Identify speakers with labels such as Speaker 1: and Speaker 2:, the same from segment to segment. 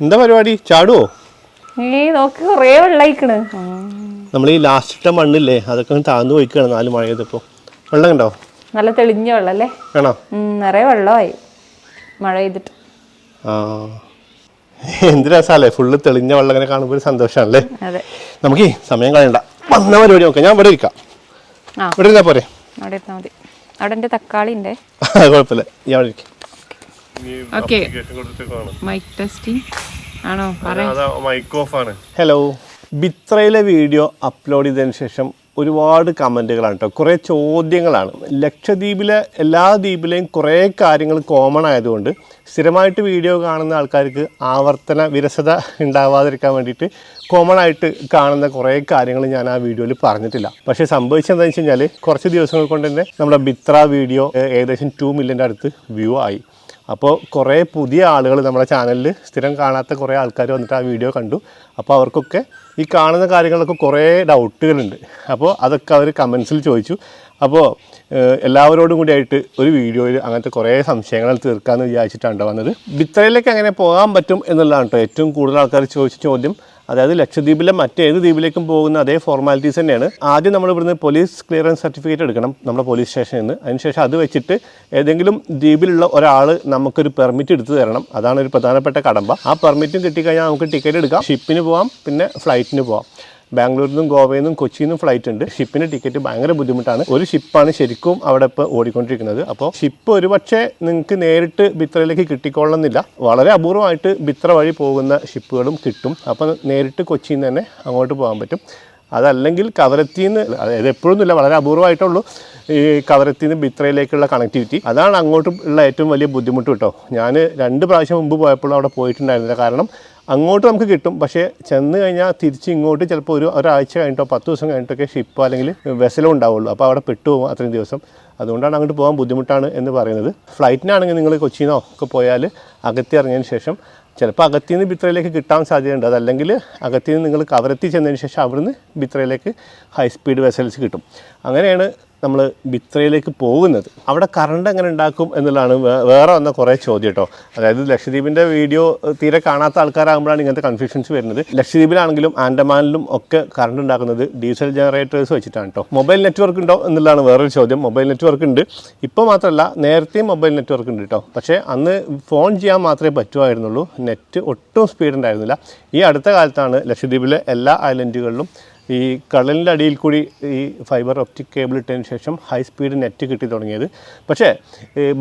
Speaker 1: എന്താ പരിപാടി? ചാടുവോ?
Speaker 2: ഏ നോക്ക് കുറേ വെള്ളയിക്കണ്.
Speaker 1: നമ്മൾ ഈ ലാസ്റ്റ് ഇട്ട മണ്ണില്ലേ അതൊക്കെ താന്നു താഴ്ന്നു പോയിക്കാണ് നാല് മഴ ചെയ്തപ്പോൾ വെള്ളം കണ്ടോ?
Speaker 2: നല്ല തെളിഞ്ഞ വെള്ളം അല്ലേ
Speaker 1: വേണോ?
Speaker 2: ഉം, നിറയെ വെള്ളമായി മഴ ചെയ്തിട്ട്
Speaker 1: ആ. എന്ത് രസാല്ലേ ഫുള്ള് തെളിഞ്ഞ വെള്ളം ഇങ്ങനെ കാണുമ്പോൾ ഒരു സന്തോഷമാണല്ലേ
Speaker 2: അതെ.
Speaker 1: നമുക്ക് സമയം കളയണ്ട. വന്ന പരിപാടി നോക്കാം. ഞാൻ ഇവിടെ ഇരിക്കാം.
Speaker 2: ആ.
Speaker 1: ഇവിടെ ഇരുന്നാ പോരെ?
Speaker 2: അവിടെ ഇരുന്നാൽ മതി. അവിടെ എന്റെ തക്കാളി ഉണ്ടേ
Speaker 1: കുഴപ്പമില്ല. ഞാൻ ഇരിക്കാം.
Speaker 2: ഓക്കെ മൈക്ക് ടെസ്റ്റിംഗ് ആണോ?
Speaker 1: മൈക്ക് ഓഫ് ആണ്. ഹലോ ബിത്രയിലെ വീഡിയോ അപ്ലോഡ് ചെയ്തതിന് ശേഷം ഒരുപാട് കമന്റുകളാണ് കേട്ടോ കുറേ ചോദ്യങ്ങളാണ്. ലക്ഷദ്വീപിലെ എല്ലാ ദ്വീപിലെയും കുറേ കാര്യങ്ങൾ കോമൺ ആയതുകൊണ്ട് സ്ഥിരമായിട്ട് വീഡിയോ കാണുന്ന ആൾക്കാർക്ക് ആവർത്തന വിരസത ഉണ്ടാവാതിരിക്കാൻ വേണ്ടിയിട്ട് കോമൺ ആയിട്ട് കാണുന്ന കുറേ കാര്യങ്ങൾ ഞാൻ ആ വീഡിയോയിൽ പറഞ്ഞിട്ടില്ല. പക്ഷേ സംഭവിച്ചതെന്താണെന്ന് വെച്ച് കഴിഞ്ഞാൽ കുറച്ച് ദിവസങ്ങൾ കൊണ്ട് തന്നെ നമ്മുടെ ബിത്ര വീഡിയോ ഏകദേശം ടു മില്യന്റെ അടുത്ത് വ്യൂ ആയി. അപ്പോൾ കുറേ പുതിയ ആളുകൾ നമ്മുടെ ചാനലിൽ സ്ഥിരം കാണാത്ത കുറേ ആൾക്കാർ വന്നിട്ട് ആ വീഡിയോ കണ്ടു. അപ്പോൾ അവർക്കൊക്കെ ഈ കാണുന്ന കാര്യങ്ങളൊക്കെ കുറേ ഡൗട്ടുകളുണ്ട് അപ്പോൾ അതൊക്കെ അവർ കമൻസിൽ ചോദിച്ചു. അപ്പോൾ എല്ലാവരോടും കൂടി ആയിട്ട് ഒരു വീഡിയോയിൽ അങ്ങനത്തെ കുറേ സംശയങ്ങൾ തീർക്കാമെന്ന് വിചാരിച്ചിട്ടാണ് ട്ടോ വന്നത്. ബിത്രയിലേക്ക് എങ്ങനെ പോകാൻ പറ്റും എന്നുള്ളതാണ് കേട്ടോ ഏറ്റവും കൂടുതൽ ആൾക്കാർ ചോദിച്ച ചോദ്യം. അതായത് ലക്ഷദ്വീപിലെ മറ്റേത് ദ്വീപിലേക്കും പോകുന്ന അതേ ഫോർമാലിറ്റീസ് തന്നെയാണ്. ആദ്യം നമ്മൾ ഇവിടുന്ന് പോലീസ് ക്ലിയറൻസ് സർട്ടിഫിക്കറ്റ് എടുക്കണം നമ്മുടെ പോലീസ് സ്റ്റേഷനിൽ നിന്ന് അതിനുശേഷം അത് വെച്ചിട്ട് ഏതെങ്കിലും ദ്വീപിലുള്ള ഒരാൾ നമുക്കൊരു പെർമിറ്റ് എടുത്തു തരണം. അതാണ് ഒരു പ്രധാനപ്പെട്ട കടമ്പ. ആ പെർമിറ്റും കിട്ടിക്കഴിഞ്ഞാൽ നമുക്ക് ടിക്കറ്റ് എടുക്കാം. ഷിപ്പിന് പോകാം പിന്നെ ഫ്ലൈറ്റിന് പോവാം. ബാംഗ്ലൂരിൽ നിന്നും ഗോവയിൽ നിന്നും കൊച്ചിയിൽ നിന്നും ഫ്ലൈറ്റ് ഉണ്ട്. ഷിപ്പിന് ടിക്കറ്റ് ഭയങ്കര ബുദ്ധിമുട്ടാണ്. ഒരു ഷിപ്പാണ് ശരിക്കും അവിടെ ഇപ്പോൾ ഓടിക്കൊണ്ടിരിക്കുന്നത്. അപ്പോൾ ഷിപ്പ് ഒരുപക്ഷെ നിങ്ങൾക്ക് നേരിട്ട് ബിത്രയിലേക്ക് കിട്ടിക്കൊള്ളുന്നില്ല വളരെ അപൂർവമായിട്ട് ബിത്ര വഴി പോകുന്ന ഷിപ്പുകളും കിട്ടും. അപ്പോൾ നേരിട്ട് കൊച്ചിയിൽ നിന്ന് തന്നെ അങ്ങോട്ട് പോകാൻ പറ്റും. അതല്ലെങ്കിൽ കവരത്തിന്ന് അതായത് എപ്പോഴൊന്നുമില്ല വളരെ അപൂർവമായിട്ടുള്ളൂ ഈ കവരത്തിന്ന് ബിത്രയിലേക്കുള്ള കണക്ടിവിറ്റി അതാണ് അങ്ങോട്ടും ഉള്ള ഏറ്റവും വലിയ ബുദ്ധിമുട്ട് കേട്ടോ. ഞാൻ രണ്ട് പ്രാവശ്യം മുമ്പ് പോയപ്പോഴും അവിടെ പോയിട്ടുണ്ടായിരുന്നില്ല. കാരണം അങ്ങോട്ട് നമുക്ക് കിട്ടും. പക്ഷേ ചെന്ന് കഴിഞ്ഞാൽ തിരിച്ച് ഇങ്ങോട്ട് ചിലപ്പോൾ ഒരു ഒരാഴ്ച കഴിഞ്ഞിട്ടോ പത്ത് ദിവസം കഴിഞ്ഞിട്ടൊക്കെ ഷിപ്പ് അല്ലെങ്കിൽ വെസലോ ഉണ്ടാവുള്ളൂ. അപ്പോൾ അവിടെ പെട്ടുപോകും അത്രയും ദിവസം. അതുകൊണ്ടാണ് അങ്ങോട്ട് പോകാൻ ബുദ്ധിമുട്ടാണ് എന്ന് പറയുന്നത്. ഫ്ലൈറ്റിനാണെങ്കിൽ നിങ്ങൾ കൊച്ചിന്നോ ഒക്കെ പോയാൽ അകത്തി ഇറങ്ങിയതിന് ശേഷം ചിലപ്പോൾ അകത്തിൽ നിന്ന് ബിത്രയിലേക്ക് കിട്ടാൻ സാധ്യതയുണ്ട്. അതല്ലെങ്കിൽ അകത്തിൽ നിന്ന് നിങ്ങൾ കവരത്തി ചെന്നതിന് ശേഷം അവിടുന്ന് ബിത്രയിലേക്ക് ഹൈ സ്പീഡ് വെസൽസ് കിട്ടും. അങ്ങനെയാണ് നമ്മൾ ബിത്രയിലേക്ക് പോകുന്നത്. അവിടെ കറണ്ട് എങ്ങനെ ഉണ്ടാക്കും എന്നുള്ളതാണ് വേറെ വന്ന കുറേ ചോദ്യം കേട്ടോ അതായത് ലക്ഷദ്വീപിന്റെ വീഡിയോ തീരെ കാണാത്ത ആൾക്കാരാകുമ്പോഴാണ് ഇങ്ങനത്തെ കൺഫ്യൂഷൻസ് വരുന്നത്. ലക്ഷദ്വീപിലാണെങ്കിലും ആൻഡമാനിലും ഒക്കെ കറണ്ട് ഉണ്ടാക്കുന്നത് ഡീസൽ ജനറേറ്റേഴ്സ് വെച്ചിട്ടാണ് കേട്ടോ മൊബൈൽ നെറ്റ്വർക്ക് ഉണ്ടോ എന്നുള്ളതാണ് വേറൊരു ചോദ്യം. മൊബൈൽ നെറ്റ്വർക്ക് ഉണ്ട്. ഇപ്പോൾ മാത്രമല്ല നേരത്തെയും മൊബൈൽ നെറ്റ്വർക്ക് ഉണ്ട് കേട്ടോ പക്ഷേ അന്ന് ഫോൺ ചെയ്യാൻ മാത്രമേ പറ്റുമായിരുന്നുള്ളൂ നെറ്റ് ഒട്ടും സ്പീഡ് ഉണ്ടായിരുന്നില്ല. ഈ അടുത്ത കാലത്താണ് ലക്ഷദ്വീപിലെ എല്ലാ ഐലൻഡുകളിലും ഈ കടലിന്റെ അടിയിൽ കൂടി ഈ ഫൈബർ ഒപ്റ്റിക് കേബിൾ ഇട്ടതിന് ശേഷം ഹൈ സ്പീഡ് നെറ്റ് കിട്ടി തുടങ്ങിയത്. പക്ഷേ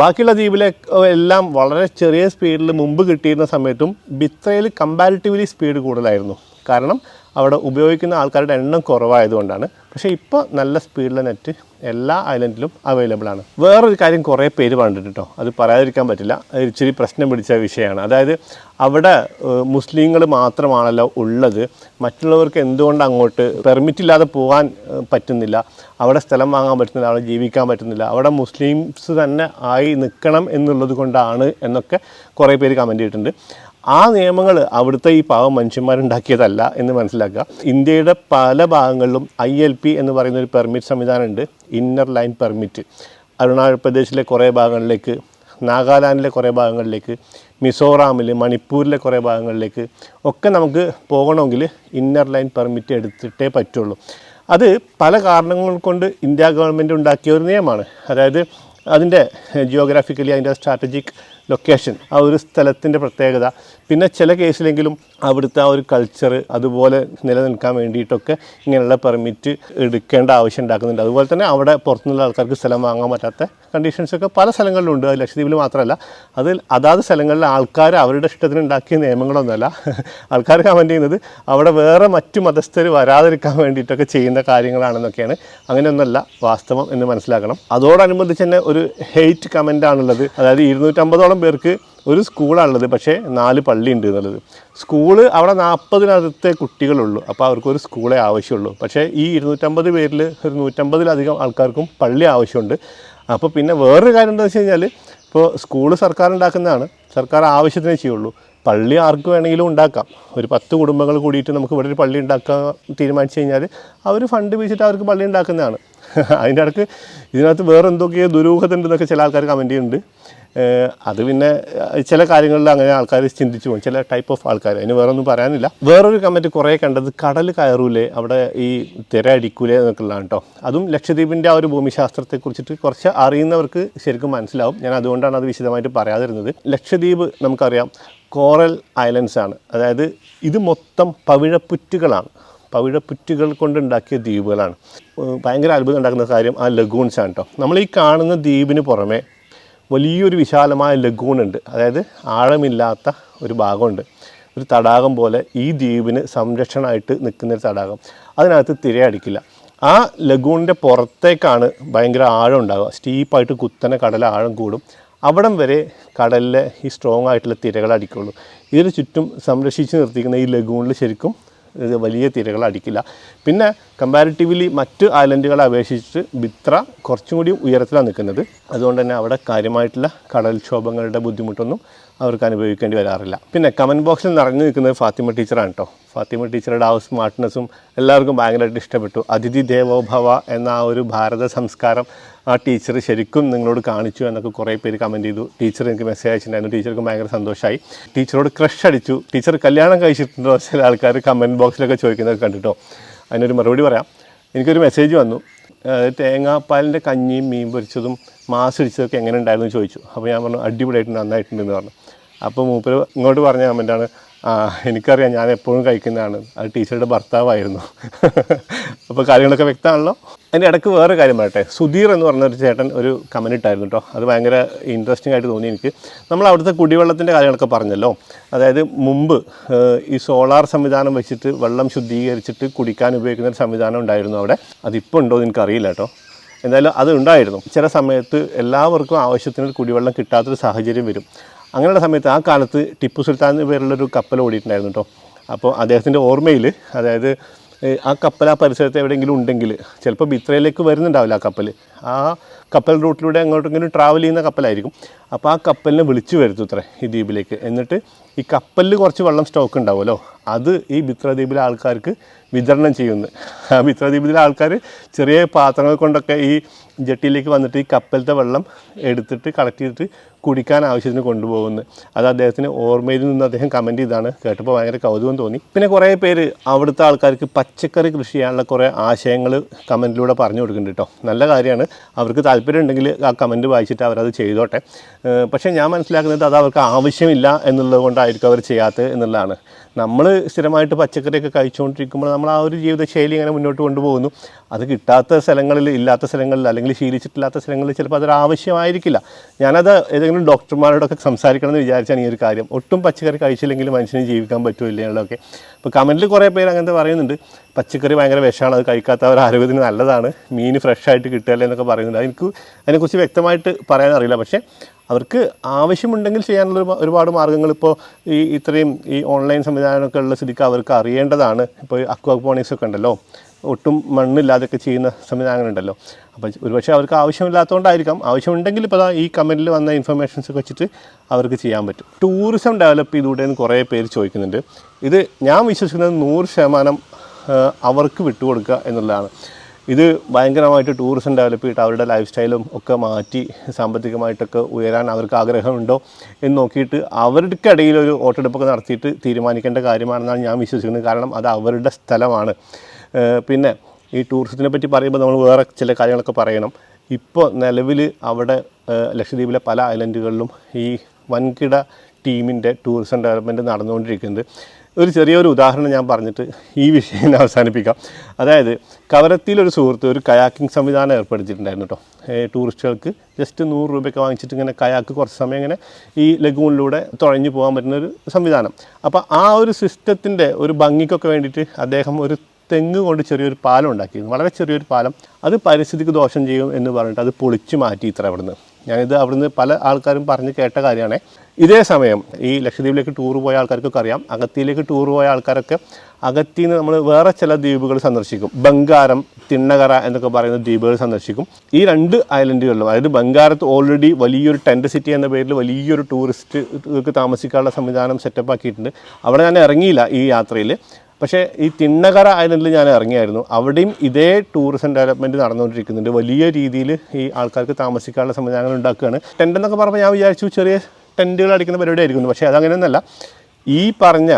Speaker 1: ബാക്കിയുള്ള ദ്വീപിലെ എല്ലാം വളരെ ചെറിയ സ്പീഡിൽ മുമ്പ് കിട്ടിയിരുന്ന സമയത്തും ബിത്രയിൽ കമ്പാരിറ്റീവ്ലി സ്പീഡ് കൂടുതലായിരുന്നു. കാരണം അവിടെ ഉപയോഗിക്കുന്ന ആൾക്കാരുടെ എണ്ണം കുറവായതുകൊണ്ടാണ്. പക്ഷേ ഇപ്പോൾ നല്ല സ്പീഡിലെ നെറ്റ് എല്ലാ ഐലൻഡിലും അവൈലബിൾ ആണ്. വേറൊരു കാര്യം കുറേ പേര് പറഞ്ഞിട്ട് കേട്ടോ അത് പറയാതിരിക്കാൻ പറ്റില്ല. ഇച്ചിരി പ്രശ്നം പിടിച്ച വിഷയമാണ്. അതായത് അവിടെ മുസ്ലിങ്ങൾ മാത്രമാണല്ലോ ഉള്ളത്. മറ്റുള്ളവർക്ക് എന്തുകൊണ്ട് അങ്ങോട്ട് പെർമിറ്റ് ഇല്ലാതെ പോകാൻ പറ്റുന്നില്ല? അവിടെ സ്ഥലം വാങ്ങാൻ പറ്റുന്നില്ല. അവിടെ ജീവിക്കാൻ പറ്റുന്നില്ല. അവിടെ മുസ്ലിംസ് തന്നെ ആയി നിൽക്കണം എന്നുള്ളത് കൊണ്ടാണ് എന്നൊക്കെ കുറേ പേര് കമന്റ് ചെയ്തിട്ടുണ്ട്. ആ നിയമങ്ങൾ അവിടുത്തെ ഈ പാവം മനുഷ്യന്മാരുണ്ടാക്കിയതല്ല എന്ന് മനസ്സിലാക്കുക. ഇന്ത്യയുടെ പല ഭാഗങ്ങളിലും ഐ എൽ പി എന്ന് പറയുന്ന ഒരു പെർമിറ്റ് സംവിധാനമുണ്ട്. ഇന്നർ ലൈൻ പെർമിറ്റ് അരുണാചൽ പ്രദേശിലെ കുറേ ഭാഗങ്ങളിലേക്ക് നാഗാലാൻഡിലെ കുറേ ഭാഗങ്ങളിലേക്ക് മിസോറാമിൽ മണിപ്പൂരിലെ കുറേ ഭാഗങ്ങളിലേക്ക് ഒക്കെ നമുക്ക് പോകണമെങ്കിൽ ഇന്നർ ലൈൻ പെർമിറ്റ് എടുത്തിട്ടേ പറ്റുള്ളൂ. അത് പല കാരണങ്ങൾ കൊണ്ട് ഇന്ത്യ ഗവൺമെന്റ് ഉണ്ടാക്കിയ ഒരു നിയമമാണ്. അതായത് അതിന്റെ ജിയോഗ്രാഫിക്കലി അതിന്റെ സ്ട്രാറ്റജിക് ലൊക്കേഷൻ ആ ഒരു സ്ഥലത്തിന്റെ പ്രത്യേകത. പിന്നെ ചില കേസിലെങ്കിലും അവിടുത്തെ ആ ഒരു കൾച്ചർ അതുപോലെ നിലനിൽക്കാൻ വേണ്ടിയിട്ടൊക്കെ ഇങ്ങനെയുള്ള പെർമിറ്റ് എടുക്കേണ്ട ആവശ്യം ഉണ്ടാക്കുന്നുണ്ട്. അതുപോലെ തന്നെ അവിടെ പുറത്തുനിന്നുള്ള ആൾക്കാർക്ക് സ്ഥലം വാങ്ങാൻ പറ്റാത്ത കണ്ടീഷൻസൊക്കെ പല സ്ഥലങ്ങളിലുണ്ട്. ലക്ഷദ്വീപിൽ മാത്രമല്ല അതിൽ അതാത് സ്ഥലങ്ങളിലെ ആൾക്കാർ അവരുടെ ഇഷ്ടത്തിന് ഉണ്ടാക്കിയ നിയമങ്ങളൊന്നുമല്ല. ആൾക്കാർ കമന്റ് ചെയ്യുന്നത് അവിടെ വേറെ മറ്റു മതസ്ഥർ വരാതിരിക്കാൻ വേണ്ടിയിട്ടൊക്കെ ചെയ്യുന്ന കാര്യങ്ങളാണെന്നൊക്കെയാണ്. അങ്ങനെയൊന്നുമല്ല വാസ്തവം എന്ന് മനസ്സിലാക്കണം. അതോടനുബന്ധിച്ച് തന്നെ ഒരു ഹെയ്റ്റ് കമന്റ് ആണുള്ളത്. അതായത് ഇരുന്നൂറ്റമ്പതോളം പേർക്ക് ഒരു സ്കൂളാണുള്ളത് പക്ഷേ നാല് പള്ളി ഉണ്ട് എന്നുള്ളത്. സ്കൂൾ അവിടെ നാൽപ്പതിനകത്തെ കുട്ടികളുള്ളൂ അപ്പോൾ അവർക്ക് ഒരു സ്കൂളേ ആവശ്യമുള്ളൂ. പക്ഷേ ഈ ഇരുന്നൂറ്റമ്പത് പേരിൽ ഒരു നൂറ്റമ്പതിലധികം ആൾക്കാർക്കും പള്ളി ആവശ്യമുണ്ട്. അപ്പോൾ പിന്നെ വേറൊരു കാര്യം എന്താണെന്ന് വെച്ച് കഴിഞ്ഞാൽ ഇപ്പോൾ സ്കൂൾ സർക്കാർ ഉണ്ടാക്കുന്നതാണ് സർക്കാർ ആവശ്യത്തിനെ ചെയ്യുള്ളൂ. പള്ളി ആർക്ക് വേണമെങ്കിലും ഉണ്ടാക്കാം. ഒരു പത്ത് കുടുംബങ്ങൾ കൂടിയിട്ട് നമുക്ക് ഇവിടെ ഒരു പള്ളി ഉണ്ടാക്കാൻ തീരുമാനിച്ചു കഴിഞ്ഞാൽ അവർ ഫണ്ട് വെച്ചിട്ട് അവർക്ക് പള്ളി ഉണ്ടാക്കുന്നതാണ്. അതിന്റെ ഇടയ്ക്ക് ഇതിനകത്ത് വേറെ എന്തൊക്കെയോ ദുരൂഹത ഉണ്ടെന്നൊക്കെ ചില ആൾക്കാർ കമന്റ് ചെയ്യുന്നുണ്ട്. അത് പിന്നെ ചില കാര്യങ്ങളിൽ അങ്ങനെ ആൾക്കാർ ചിന്തിച്ചു പോകും. ചില ടൈപ്പ് ഓഫ് ആൾക്കാർ. അതിന് വേറെ ഒന്നും പറയാനില്ല. വേറൊരു കമന്റ് കുറേ കണ്ടത് കടൽ കയറൂലേ അവിടെ ഈ തിര അടിക്കൂലേ എന്നൊക്കെയുള്ളതാണ് കേട്ടോ അതും ലക്ഷദ്വീപിന്റെ ആ ഒരു ഭൂമിശാസ്ത്രത്തെ കുറിച്ചിട്ട് കുറച്ച് അറിയുന്നവർക്ക് ശരിക്കും മനസ്സിലാവും. ഞാൻ അതുകൊണ്ടാണ് അത് വിശദമായിട്ട് പറയാതിരുന്നത്. ലക്ഷദ്വീപ് നമുക്കറിയാം കോറൽ ഐലൻഡ്സ് ആണ്. അതായത് ഇത് മൊത്തം പവിഴപ്പുറ്റുകളാണ്. പവിഴപ്പുറ്റുകൾ കൊണ്ടുണ്ടാക്കിയ ദ്വീപുകളാണ്. ഭയങ്കര അത്ഭുതം ഉണ്ടാക്കുന്ന കാര്യം ആ ലഗൂൺസ് ആണ് കേട്ടോ നമ്മൾ ഈ കാണുന്ന ദ്വീപിന് പുറമെ വലിയൊരു വിശാലമായ ലഗൂണുണ്ട് അതായത് ആഴമില്ലാത്ത ഒരു ഭാഗമുണ്ട്. ഒരു തടാകം പോലെ ഈ ദ്വീപിന് സംരക്ഷണമായിട്ട് നിൽക്കുന്നൊരു തടാകം. അതിനകത്ത് തിരയടിക്കില്ല ആ ലഗൂണിന്റെ പുറത്തേക്കാണ് ഭയങ്കര ആഴം ഉണ്ടാകുക സ്റ്റീപ്പായിട്ട് കുത്തനെ കടൽ ആഴം കൂടും. അവിടം വരെ കടലിലെ ഈ സ്ട്രോങ് ആയിട്ടുള്ള തിരകൾ അടിക്കുള്ളൂ. ഇതിന് ചുറ്റും സംരക്ഷിച്ച് നിർത്തിക്കുന്ന ഈ ലഗൂണിൽ ശരിക്കും വലിയ തിരകൾ അടിക്കില്ല. പിന്നെ കമ്പാരിറ്റീവ്ലി മറ്റ് ഐലൻഡുകളെ അപേക്ഷിച്ച് ബിത്ര കുറച്ചും കൂടി ഉയരത്തിലാണ് നിൽക്കുന്നത്. അതുകൊണ്ട് തന്നെ അവിടെ കാര്യമായിട്ടുള്ള കടൽക്ഷോഭങ്ങളുടെ ബുദ്ധിമുട്ടൊന്നും അവർക്ക് അനുഭവിക്കേണ്ടി വരാറില്ല. പിന്നെ കമന്റ് ബോക്സിൽ നിറഞ്ഞു നിൽക്കുന്നത് ഫാത്തിമ ടീച്ചറാണ് കേട്ടോ ഫാത്തിമ ടീച്ചറുടെ ആ സ്മാർട്ട്നെസ്സും എല്ലാവർക്കും ഭയങ്കരമായിട്ട് ഇഷ്ടപ്പെട്ടു. അതിഥി ദേവോഭവ എന്ന ആ ഒരു ഭാരത സംസ്കാരം ആ ടീച്ചർ ശരിക്കും നിങ്ങളോട് കാണിച്ചു എന്നൊക്കെ കുറേ പേര് കമന്റ് ചെയ്തു. ടീച്ചർ എനിക്ക് മെസ്സേജ് അയച്ചിട്ടുണ്ടായിരുന്നു. ടീച്ചർക്ക് ഭയങ്കര സന്തോഷമായി ടീച്ചറോട് ക്രഷ് അടിച്ചു. ടീച്ചർ കല്യാണം കഴിച്ചിട്ടുണ്ടോ ചില ആൾക്കാർ കമന്റ് ബോക്സിലൊക്കെ ചോദിക്കുന്നത് കണ്ടിട്ടോ. അതിനൊരു മറുപടി പറയാം. എനിക്കൊരു മെസ്സേജ് വന്നു. തേങ്ങാപ്പാലിന്റെ കഞ്ഞിയും മീൻ പൊരിച്ചതും മാസ് ഇടിച്ചതൊക്കെ എങ്ങനെ ഉണ്ടായിരുന്നു ചോദിച്ചു. അപ്പോൾ ഞാൻ പറഞ്ഞു അടിപൊളിയായിട്ട് നന്നായിട്ടുണ്ടെന്ന് പറഞ്ഞു. അപ്പോൾ മൂപ്പര് ഇങ്ങോട്ട് പറഞ്ഞ കമന്റാണ് ആ എനിക്കറിയാം ഞാൻ എപ്പോഴും കഴിക്കുന്നതാണ്. അത് ടീച്ചറുടെ ഭർത്താവായിരുന്നു. അപ്പോൾ കാര്യങ്ങളൊക്കെ വ്യക്തമാണല്ലോ? അതിന്റെ ഇടയ്ക്ക് വേറെ കാര്യം പറയട്ടെ. സുധീർ എന്ന് പറഞ്ഞ ഒരു ചേട്ടൻ ഒരു കമന്റ് ഇട്ടായിരുന്നു കേട്ടോ അത് ഭയങ്കര ഇൻട്രസ്റ്റിംഗ് ആയിട്ട് തോന്നി എനിക്ക്. നമ്മൾ അവിടുത്തെ കുടിവെള്ളത്തിന്റെ കാര്യങ്ങളൊക്കെ പറഞ്ഞല്ലോ. അതായത് മുമ്പ് ഈ സോളാർ സംവിധാനം വെച്ചിട്ട് വെള്ളം ശുദ്ധീകരിച്ചിട്ട് കുടിക്കാൻ ഉപയോഗിക്കുന്ന ഒരു സംവിധാനം ഉണ്ടായിരുന്നു അവിടെ. അതിപ്പോൾ ഉണ്ടോ എന്ന് എനിക്കറിയില്ല കേട്ടോ എന്തായാലും അത് ഉണ്ടായിരുന്നു. ചില സമയത്ത് എല്ലാവർക്കും ആവശ്യത്തിന് കുടിവെള്ളം കിട്ടാത്തൊരു സാഹചര്യം വരും. അങ്ങനെയുള്ള സമയത്ത് ആ കാലത്ത് ടിപ്പു സുൽത്താൻ എന്ന പേരുള്ളൊരു കപ്പൽ ഓടിയിട്ടുണ്ടായിരുന്നു കേട്ടോ. അപ്പോൾ അദ്ദേഹത്തിന്റെ ഓർമ്മയിൽ അതായത് ആ കപ്പൽ ആ പരിസരത്ത് എവിടെയെങ്കിലും ഉണ്ടെങ്കിൽ ചിലപ്പോൾ ബിത്രയിലേക്ക് വരുന്നുണ്ടാവില്ല ആ കപ്പൽ. ആ കപ്പൽ റൂട്ടിലൂടെ അങ്ങോട്ടെങ്കിലും ട്രാവൽ ചെയ്യുന്ന കപ്പലായിരിക്കും. അപ്പോൾ ആ കപ്പലിനെ വിളിച്ചു വരുത്തു ഇത്ര ഈ ദ്വീപിലേക്ക്. എന്നിട്ട് ഈ കപ്പലിൽ കുറച്ച് വെള്ളം സ്റ്റോക്ക് ഉണ്ടാവുമല്ലോ അത് ഈ ബിത്രദ്വീപിലെ ആൾക്കാർക്ക് വിതരണം ചെയ്യുന്നു. ആ ബിത്രദ്വീപിലെ ആൾക്കാർ ചെറിയ പാത്രങ്ങൾ കൊണ്ടൊക്കെ ഈ ജെട്ടിയിലേക്ക് വന്നിട്ട് ഈ കപ്പലത്തെ വെള്ളം എടുത്തിട്ട് കളക്ട് ചെയ്തിട്ട് കുടിക്കാൻ ആവശ്യത്തിന് കൊണ്ടുപോകുന്നു. അത് അദ്ദേഹത്തിന് ഓർമ്മയിൽ നിന്ന് അദ്ദേഹം കമന്റ് ചെയ്താണ്. കേട്ടപ്പോൾ ഭയങ്കര കൗതുകം തോന്നി. പിന്നെ കുറേ പേര് അവിടുത്തെ ആൾക്കാർക്ക് പച്ചക്കറി കൃഷി ചെയ്യാനുള്ള കുറേ ആശയങ്ങൾ കമന്റിലൂടെ പറഞ്ഞു കൊടുക്കുന്നുണ്ട് കേട്ടോ. നല്ല കാര്യമാണ്. അവർക്ക് താല്പര്യം ഉണ്ടെങ്കിൽ ആ കമന്റ് വായിച്ചിട്ട് അവരത് ചെയ്തോട്ടെ. പക്ഷേ ഞാൻ മനസ്സിലാക്കുന്നത് അത് അവർക്ക് ആവശ്യമില്ല എന്നുള്ളത് കൊണ്ടായിരിക്കും അവർ ചെയ്യാത്തത് എന്നുള്ളതാണ്. നമ്മൾ സ്ഥിരമായിട്ട് പച്ചക്കറിയൊക്കെ കഴിച്ചുകൊണ്ടിരിക്കുമ്പോൾ നമ്മൾ ആ ഒരു ജീവിതശൈലി ഇങ്ങനെ മുന്നോട്ട് കൊണ്ടുപോകുന്നു. അത് കിട്ടാത്ത സ്ഥലങ്ങളിൽ ഇല്ലാത്ത സ്ഥലങ്ങളിൽ അല്ലെങ്കിൽ ശീലിച്ചിട്ടില്ലാത്ത സ്ഥലങ്ങളിൽ ചിലപ്പോൾ അതൊരു ആവശ്യമായിരിക്കില്ല. ഞാനത് ഏതെങ്കിലും ഡോക്ടർമാരോടൊക്കെ സംസാരിക്കണം എന്ന് വിചാരിച്ചാണ് ഈ ഒരു കാര്യം. ഒട്ടും പച്ചക്കറി കഴിച്ചില്ലെങ്കിൽ മനുഷ്യന് ജീവിക്കാൻ പറ്റുമില്ല എന്നുള്ളതൊക്കെ. ഇപ്പോൾ കമന്റിൽ കുറേ പേര് അങ്ങനത്തെ പറയുന്നുണ്ട്. പച്ചക്കറി ഭയങ്കര വിഷമാണ് അത് കഴിക്കാത്തവർ ആരോഗ്യത്തിന് നല്ലതാണ്. മീൻ ഫ്രഷ് ആയിട്ട് കിട്ടുകയല്ലേ എന്നൊക്കെ പറയുന്നുണ്ട്. എനിക്ക് അതിനെക്കുറിച്ച് വ്യക്തമായിട്ട് പറയാനറിയില്ല പക്ഷേ അവർക്ക് ആവശ്യമുണ്ടെങ്കിൽ ചെയ്യാനുള്ള ഒരുപാട് മാർഗങ്ങൾ ഇപ്പോൾ ഈ ഇത്രയും ഈ ഓൺലൈൻ സംവിധാനമൊക്കെ ഉള്ള സ്ഥിതിക്ക് അവർക്ക് അറിയേണ്ടതാണ്. ഇപ്പോൾ അക്വാപോണിക്സ് ഒക്കെ ഉണ്ടല്ലോ. ഒട്ടും മണ്ണില്ലാതൊക്കെ ചെയ്യുന്ന സംവിധാനങ്ങളുണ്ടല്ലോ. അപ്പോൾ ഒരുപക്ഷെ അവർക്ക് ആവശ്യമില്ലാത്തതുകൊണ്ടായിരിക്കാം. ആവശ്യമുണ്ടെങ്കിൽ ഇപ്പോൾ ഈ കമന്റിൽ വന്ന ഇൻഫർമേഷൻസ് ഒക്കെ വെച്ചിട്ട് അവർക്ക് ചെയ്യാൻ പറ്റും. ടൂറിസം ഡെവലപ്പ് ചെയ്തുകൂടെ എന്ന് കുറേ പേര് ചോദിക്കുന്നുണ്ട്. ഇത് ഞാൻ വിശ്വസിക്കുന്നത് നൂറ് ശതമാനം അവർക്ക് വിട്ടുകൊടുക്കുക എന്നുള്ളതാണ്. ഇത് ഭയങ്കരമായിട്ട് ടൂറിസം ഡെവലപ്പ് ചെയ്തിട്ട് അവരുടെ ലൈഫ് സ്റ്റൈലും ഒക്കെ മാറ്റി സാമ്പത്തികമായിട്ടൊക്കെ ഉയരാൻ അവർക്ക് ആഗ്രഹമുണ്ടോ എന്ന് നോക്കിയിട്ട് അവർക്കിടയിൽ ഒരു വോട്ടെടുപ്പൊക്കെ നടത്തിയിട്ട് തീരുമാനിക്കേണ്ട കാര്യമാണെന്നാണ് ഞാൻ വിശ്വസിക്കുന്നത്. കാരണം അത് അവരുടെ സ്ഥലമാണ്. പിന്നെ ഈ ടൂറിസത്തിനെ പറ്റി പറയുമ്പോൾ നമ്മൾ വേറെ ചില കാര്യങ്ങളൊക്കെ പറയണം. ഇപ്പോൾ നിലവിൽ അവിടെ ലക്ഷദ്വീപിലെ പല ഐലൻഡുകളിലും ഈ വൻകിട ടീമിന്റെ ടൂറിസം ഡെവലപ്മെന്റ് നടന്നുകൊണ്ടിരിക്കുന്നത് ഒരു ചെറിയൊരു ഉദാഹരണം ഞാൻ പറഞ്ഞിട്ട് ഈ വിഷയം അവസാനിപ്പിക്കാം. അതായത് കവരത്തിയിലൊരു സുഹൃത്ത് ഒരു കയാക്കിംഗ് സംവിധാനം ഏർപ്പെടുത്തിയിട്ടുണ്ടായിരുന്നു കേട്ടോ. ടൂറിസ്റ്റുകൾക്ക് ജസ്റ്റ് നൂറ് രൂപയൊക്കെ വാങ്ങിച്ചിട്ട് ഇങ്ങനെ കയാക്ക് കുറച്ച് സമയം ഇങ്ങനെ ഈ ലഗൂണിലൂടെ തുഴഞ്ഞു പോകാൻ പറ്റുന്ന ഒരു സംവിധാനം. അപ്പോൾ ആ ഒരു സിസ്റ്റത്തിന്റെ ഒരു ഭംഗിക്കൊക്കെ വേണ്ടിയിട്ട് അദ്ദേഹം ഒരു തെങ്ങ് കൊണ്ട് ചെറിയൊരു പാലം ഉണ്ടാക്കിയിരുന്നു. വളരെ ചെറിയൊരു പാലം. അത് പരിസ്ഥിതിക്ക് ദോഷം ചെയ്യും എന്ന് പറഞ്ഞിട്ട് അത് പൊളിച്ചു മാറ്റി ഇത്ര അവിടുന്ന്. ഞാനിത് അവിടുന്ന് പല ആൾക്കാരും പറഞ്ഞ് കേട്ട കാര്യമാണ്. ഇതേ സമയം ഈ ലക്ഷദ്വീപിലേക്ക് ടൂർ പോയ ആൾക്കാർക്കൊക്കെ അറിയാം. അഗത്തിയിലേക്ക് ടൂർ പോയ ആൾക്കാരൊക്കെ അകത്തിൽ നിന്ന് നമ്മൾ വേറെ ചില ദ്വീപുകൾ സന്ദർശിക്കും. ബംഗാരം തിണ്ണകര എന്നൊക്കെ പറയുന്ന ദ്വീപുകൾ സന്ദർശിക്കും. ഈ രണ്ട് ഐലൻഡുകളിലും അതായത് ബംഗാരത്ത് ഓൾറെഡി വലിയൊരു ടെന്റ് സിറ്റി എന്ന പേരിൽ വലിയൊരു ടൂറിസ്റ്റുകൾക്ക് താമസിക്കാനുള്ള സംവിധാനം സെറ്റപ്പ് ആക്കിയിട്ടുണ്ട്. അവിടെ ഞാൻ ഇറങ്ങിയില്ല ഈ യാത്രയിൽ. പക്ഷേ ഈ തിണ്ണകര ഐലൻഡിൽ ഞാൻ ഇറങ്ങിയായിരുന്നു. അവിടെയും ഇതേ ടൂറിസം ഡെവലപ്മെന്റ് നടന്നുകൊണ്ടിരിക്കുന്നുണ്ട്. വലിയ രീതിയിൽ ഈ ആൾക്കാർക്ക് താമസിക്കാനുള്ള സംവിധാനങ്ങൾ ഉണ്ടാക്കുകയാണ്. ടെന്റ് എന്നൊക്കെ പറയുമ്പോൾ ഞാൻ വിചാരിച്ചു ചെറിയ ടെന്റുകൾ അടിക്കുന്ന പരിപാടി ആയിരിക്കുന്നു. പക്ഷേ അതങ്ങനെയൊന്നല്ല. ഈ പറഞ്ഞ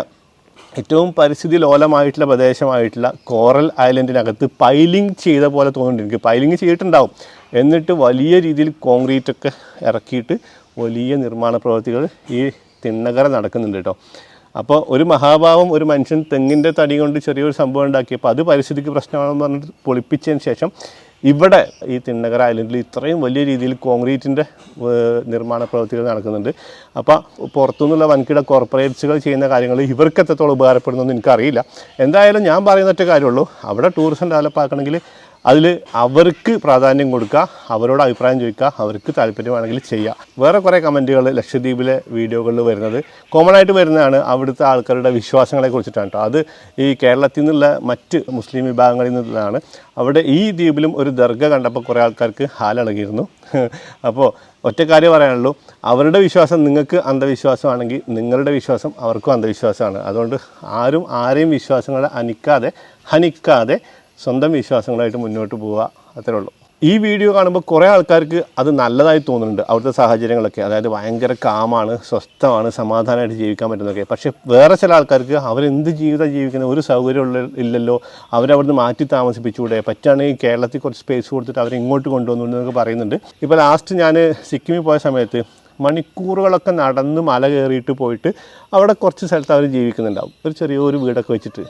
Speaker 1: ഏറ്റവും പരിസ്ഥിതി ലോലമായിട്ടുള്ള പ്രദേശമായിട്ടുള്ള കോറൽ ഐലൻഡിനകത്ത് പൈലിംഗ് ചെയ്ത പോലെ തോന്നുന്നുണ്ട്. എനിക്ക് പൈലിംഗ് ചെയ്തിട്ടുണ്ടാവും. എന്നിട്ട് വലിയ രീതിയിൽ കോൺക്രീറ്റ് ഒക്കെ ഇറക്കിയിട്ട് വലിയ നിർമ്മാണ പ്രവൃത്തികൾ ഈ തിണ്ണകര നടക്കുന്നുണ്ട് കേട്ടോ. അപ്പോൾ ഒരു മഹാഭാവം ഒരു മനുഷ്യൻ തെങ്ങിന്റെ തടി കൊണ്ട് ചെറിയൊരു സംഭവം ഉണ്ടാക്കിയപ്പോൾ അത് പരിസ്ഥിതിക്ക് പ്രശ്നമാണെന്ന് പറഞ്ഞിട്ട് പൊളിപ്പിച്ചതിന് ശേഷം ഇവിടെ ഈ തിണ്ണകര ഐലൻഡിൽ ഇത്രയും വലിയ രീതിയിൽ കോൺക്രീറ്റിന്റെ നിർമ്മാണ പ്രവൃത്തികൾ നടക്കുന്നുണ്ട്. അപ്പോൾ പുറത്തുനിന്നുള്ള വൻകിട കോർപ്പറേറ്റ്സുകൾ ചെയ്യുന്ന കാര്യങ്ങൾ ഇവർക്ക് എത്രത്തോളം ഉപകാരപ്പെടുന്നതെന്ന് എനിക്കറിയില്ല. എന്തായാലും ഞാൻ പറയുന്ന ഒറ്റ കാര്യമുള്ളൂ അവിടെ ടൂറിസം ഡെവലപ്പ് ആക്കണമെങ്കിൽ അതിൽ അവർക്ക് പ്രാധാന്യം കൊടുക്കുക അവരോട് അഭിപ്രായം ചോദിക്കുക അവർക്ക് താല്പര്യമാണെങ്കിൽ ചെയ്യുക. വേറെ കുറേ കമന്റുകൾ ലക്ഷദ്വീപിലെ വീഡിയോകളിൽ വരുന്നത്. കോമൺ ആയിട്ട് വരുന്നതാണ് അവിടുത്തെ ആൾക്കാരുടെ വിശ്വാസങ്ങളെ കുറിച്ചിട്ടാണ് കേട്ടോ. അത് ഈ കേരളത്തിൽ നിന്നുള്ള മറ്റ് മുസ്ലിം വിഭാഗങ്ങളിൽ നിന്നുള്ളതാണ്. അവിടെ ഈ ദ്വീപിലും ഒരു ദർഗ കണ്ടപ്പോൾ കുറേ ആൾക്കാർക്ക് ഹാലിളകിയിരുന്നു. അപ്പോൾ ഒറ്റ കാര്യം പറയാനുള്ളൂ. അവരുടെ വിശ്വാസം നിങ്ങൾക്ക് അന്ധവിശ്വാസമാണെങ്കിൽ നിങ്ങളുടെ വിശ്വാസം അവർക്കും അന്ധവിശ്വാസമാണ്. അതുകൊണ്ട് ആരും ആരെയും വിശ്വാസങ്ങളെ അനിക്കാതെ ഹനിക്കാതെ സ്വന്തം വിശ്വാസങ്ങളായിട്ട് മുന്നോട്ട് പോവുക അത്രേ ഉള്ളൂ. ഈ വീഡിയോ കാണുമ്പോൾ കുറേ ആൾക്കാർക്ക് അത് നല്ലതായി തോന്നുന്നുണ്ട് അവിടുത്തെ സാഹചര്യങ്ങളൊക്കെ. അതായത് ഭയങ്കര കാമാണ് സ്വസ്ഥമാണ് സമാധാനമായിട്ട് ജീവിക്കാൻ പറ്റുന്നതൊക്കെ. പക്ഷേ വേറെ ചില ആൾക്കാർക്ക് അവരെന്ത് ജീവിതം ജീവിക്കുന്ന ഒരു സൗകര്യമുള്ള ഇല്ലല്ലോ അവരവിടുന്ന് മാറ്റി താമസിപ്പിച്ചുകൂടെ പറ്റുകയാണെങ്കിൽ കേരളത്തിൽ കുറച്ച് സ്പേസ് കൊടുത്തിട്ട് അവരിങ്ങോട്ട് കൊണ്ടുവന്നു എന്നൊക്കെ പറയുന്നുണ്ട്. ഇപ്പോൾ ലാസ്റ്റ് ഞാൻ സിക്കിമിൽ പോയ സമയത്ത് മണിക്കൂറുകളൊക്കെ നടന്ന് മല കയറിയിട്ട് പോയിട്ട് അവിടെ കുറച്ച് സ്ഥലത്ത് അവർ ജീവിക്കുന്നുണ്ടാവും. ഒരു ചെറിയൊരു വീടൊക്കെ വെച്ചിട്ട്.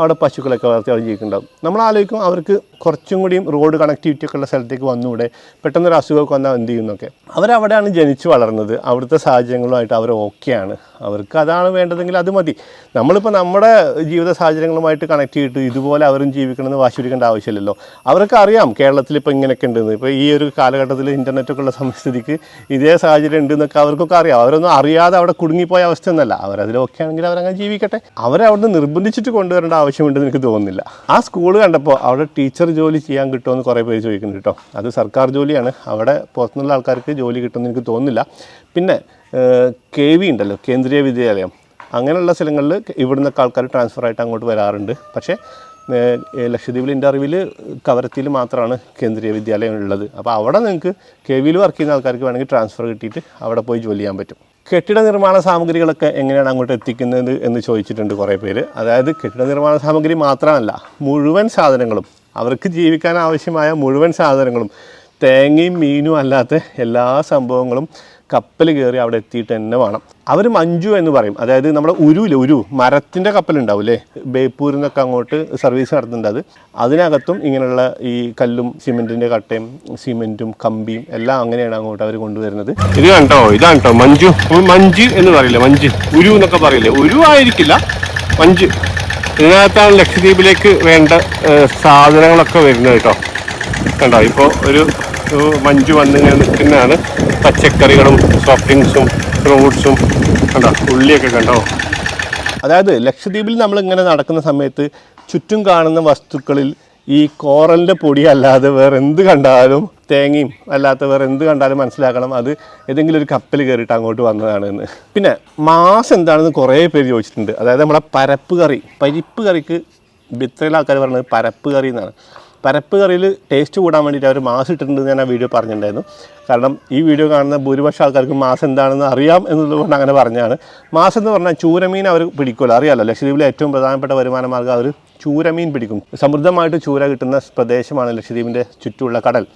Speaker 1: അവിടെ പശുക്കളൊക്കെ വളർത്തി അവിടെ ജീവിക്കുന്നുണ്ടാവും നമ്മൾ ആലോചിക്കും അവർക്ക് കുറച്ചും കൂടിയും റോഡ് കണക്ടിവിറ്റി ഒക്കെ ഉള്ള സ്ഥലത്തേക്ക് വന്നുകൂടെ? പെട്ടെന്നൊരു അസുഖമൊക്കെ വന്നാൽ എന്ത് ചെയ്യുന്നൊക്കെ അവരവിടെയാണ് ജനിച്ചു വളർന്നത്. അവിടുത്തെ സാഹചര്യങ്ങളുമായിട്ട് അവർ ഓക്കെയാണ് അവർക്ക് അതാണ് വേണ്ടതെങ്കിൽ അത് മതി. നമ്മളിപ്പോൾ നമ്മുടെ ജീവിത സാഹചര്യങ്ങളുമായിട്ട് കണക്ട് ചെയ്തിട്ട് ഇതുപോലെ അവരും ജീവിക്കണമെന്ന് വാശിപിടിക്കേണ്ട ആവശ്യമില്ലല്ലോ. അവർക്ക് അറിയാം കേരളത്തിൽ ഇപ്പോൾ ഇങ്ങനെയൊക്കെ ഉണ്ടെന്ന്. ഇപ്പോൾ ഈ ഒരു കാലഘട്ടത്തിൽ ഇന്റർനെറ്റൊക്കെ ഉള്ള സംസ്ഥിതിക്ക് ഇതേ സാഹചര്യം ഉണ്ടെന്നൊക്കെ അവർക്കൊക്കെ അറിയാം. അവരൊന്നും അറിയാതെ അവിടെ കുടുങ്ങിപ്പോയ അവസ്ഥ ഒന്നല്ല അവരതിൽ ആണെങ്കിൽ അവരങ്ങനെ ജീവിക്കട്ടെ. അവരെ അവിടുന്ന് നിർബന്ധിച്ചിട്ട് കൊണ്ടുവരേണ്ട ആവശ്യമുണ്ടെന്ന് എനിക്ക് തോന്നുന്നില്ല. ആ സ്കൂൾ കണ്ടപ്പോൾ അവിടെ ടീച്ചർ ജോലി ചെയ്യാൻ കിട്ടുമെന്ന് കുറേ പേര് ചോദിക്കുന്നുണ്ട് കേട്ടോ. അത് സർക്കാർ ജോലിയാണ്. അവിടെ പുറത്തുനിന്നുള്ള ആൾക്കാർക്ക് ജോലി കിട്ടുമെന്ന് എനിക്ക് തോന്നുന്നില്ല. പിന്നെ കെ വി ഉണ്ടല്ലോ കേന്ദ്രീയ വിദ്യാലയം. അങ്ങനെയുള്ള സ്ഥലങ്ങളിൽ ഇവിടുന്നൊക്കെ ആൾക്കാർ ട്രാൻസ്ഫർ ആയിട്ട് അങ്ങോട്ട് വരാറുണ്ട്. പക്ഷേ ലക്ഷദ്വീപിൽ എന്റെ അറിവിൽ കവരത്തിയിൽ മാത്രമാണ് കേന്ദ്രീയ വിദ്യാലയം ഉള്ളത്. അപ്പോൾ അവിടെ നിങ്ങൾക്ക് കെ വിയിൽ വർക്ക് ചെയ്യുന്ന ആൾക്കാർക്ക് വേണമെങ്കിൽ ട്രാൻസ്ഫർ കിട്ടിയിട്ട് അവിടെ പോയി ജോലി ചെയ്യാൻ പറ്റും. കെട്ടിട നിർമ്മാണ സാമഗ്രികളൊക്കെ എങ്ങനെയാണ് അങ്ങോട്ട് എത്തിക്കുന്നത് എന്ന് ചോദിച്ചിട്ടുണ്ട് കുറേ പേര്. അതായത് കെട്ടിട നിർമ്മാണ സാമഗ്രി മാത്രമല്ല മുഴുവൻ സാധനങ്ങളും അവർക്ക് ജീവിക്കാൻ ആവശ്യമായ മുഴുവൻ സാധനങ്ങളും തേങ്ങയും മീനും അല്ലാത്ത എല്ലാ സംഭവങ്ങളും കപ്പൽ കയറി അവിടെ എത്തിയിട്ട് തന്നെ വേണം. അവർ മഞ്ജു എന്ന് പറയും. അതായത് നമ്മുടെ ഉരുവില്ലേ ഉരു മരത്തിന്റെ കപ്പലുണ്ടാവില്ലേ ബേപ്പൂരിൽ നിന്നൊക്കെ അങ്ങോട്ട് സർവീസ് നടത്തുന്നുണ്ട് അത്. അതിനകത്തും ഇങ്ങനെയുള്ള ഈ കല്ലും സിമെന്റിന്റെ കട്ടയും സിമെന്റും കമ്പിയും എല്ലാം അങ്ങനെയാണ് അങ്ങോട്ട് അവർ കൊണ്ടുവരുന്നത്. ഇത് കണ്ടോ? ഇതാണ് കേട്ടോ മഞ്ജു. മഞ്ജു എന്ന് പറയില്ലേ? മഞ്ജു. ഉരു എന്നൊക്കെ പറയില്ലേ? ഉരു ആയിരിക്കില്ല. മഞ്ജു. ഇതിനകത്താണ് ലക്ഷദ്വീപിലേക്ക് വേണ്ട സാധനങ്ങളൊക്കെ വരുന്നത് കേട്ടോ കണ്ടോ? ഇപ്പോൾ ഒരു മഞ്ഞ് വന്നിങ്ങനെ നിൽക്കുന്നതാണ്. പച്ചക്കറികളും സോഫ്റ്റ് ഡ്രിങ്ക്സും ഫ്രൂട്ട്സും കണ്ടോ ഉള്ളിയൊക്കെ കണ്ടോ? അതായത് ലക്ഷദ്വീപിൽ നമ്മൾ ഇങ്ങനെ നടക്കുന്ന സമയത്ത് ചുറ്റും കാണുന്ന വസ്തുക്കളിൽ ഈ കോറലിന്റെ പൊടി അല്ലാതെ വേറെ എന്ത് കണ്ടാലും തേങ്ങയും അല്ലാത്ത വേറെ എന്ത് കണ്ടാലും മനസ്സിലാക്കണം. അത് ഏതെങ്കിലും ഒരു കപ്പൽ കയറിയിട്ട് അങ്ങോട്ട് വന്നതാണ് എന്ന്. പിന്നെ മാസ് എന്താണെന്ന് കുറേ പേര് ചോദിച്ചിട്ടുണ്ട്. അതായത് നമ്മുടെ പരപ്പ് കറി പരിപ്പ് കറിക്ക് ബിത്രയിലെ ആൾക്കാർ പറയുന്നത് പരപ്പ് കറി എന്നാണ്. പരപ്പ് കറിയിൽ ടേസ്റ്റ് കൂടാൻ വേണ്ടിയിട്ട് അവർ മാസ് ഇട്ടിട്ടുണ്ട് ഞാൻ ആ വീഡിയോ പറഞ്ഞിട്ടുണ്ടായിരുന്നു. കാരണം ഈ വീഡിയോ കാണുന്ന ഭൂരിപക്ഷം ആൾക്കാർക്ക് മാസ് എന്താണെന്ന് അറിയാം എന്നുള്ളതുകൊണ്ട് അങ്ങനെ പറഞ്ഞാണ് മാസ് എന്ന് പറഞ്ഞാൽ ചൂരമീൻ അവർ പിടിക്കുമല്ലോ അറിയാമല്ലോ ലക്ഷദ്വീപിലെ ഏറ്റവും പ്രധാനപ്പെട്ട വരുമാന മാർഗം അവർ ചൂരമീൻ പിടിക്കും. സമൃദ്ധമായിട്ട് ചൂര കിട്ടുന്ന പ്രദേശമാണ് ലക്ഷദ്വീപിന്റെ ചുറ്റുമുള്ള കടൽ.